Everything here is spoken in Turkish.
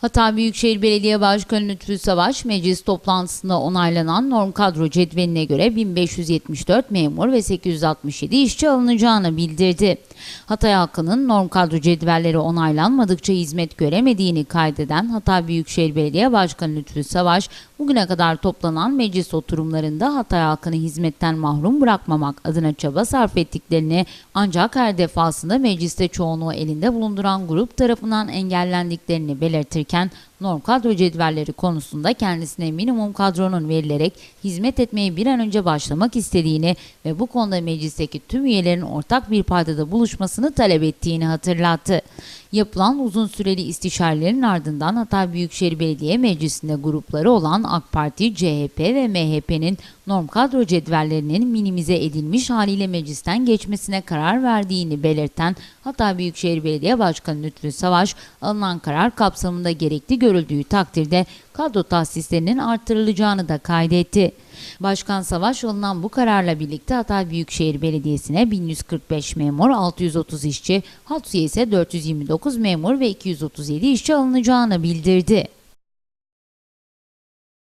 Hatay Büyükşehir Belediye Başkanı Lütfü Savaş, meclis toplantısında onaylanan norm kadro cedveline göre 1574 memur ve 867 işçi alınacağını bildirdi. Hatay halkının norm kadro cedvelleri onaylanmadıkça hizmet göremediğini kaydeden Hatay Büyükşehir Belediye Başkanı Lütfü Savaş, bugüne kadar toplanan meclis oturumlarında Hatay halkını hizmetten mahrum bırakmamak adına çaba sarf ettiklerini ancak her defasında mecliste çoğunluğu elinde bulunduran grup tarafından engellendiklerini iken norm kadro cedvelleri konusunda kendisine minimum kadronun verilerek hizmet etmeye bir an önce başlamak istediğini ve bu konuda meclisteki tüm üyelerin ortak bir paydada buluşmasını talep ettiğini hatırlattı. Yapılan uzun süreli istişarelerin ardından Hatay Büyükşehir Belediye Meclisi'nde grupları olan AK Parti, CHP ve MHP'nin norm kadro cedvellerinin minimize edilmiş haliyle meclisten geçmesine karar verdiğini belirten Hatay Büyükşehir Belediye Başkanı Lütfü Savaş, alınan karar kapsamında gerekli görüldüğü takdirde kadro tahsislerinin artırılacağını da kaydetti. Başkan Savaş alınan bu kararla birlikte Hatay Büyükşehir Belediyesi'ne 1145 memur, 630 işçi, Hatsu'ya ise 429 memur ve 237 işçi alınacağını bildirdi.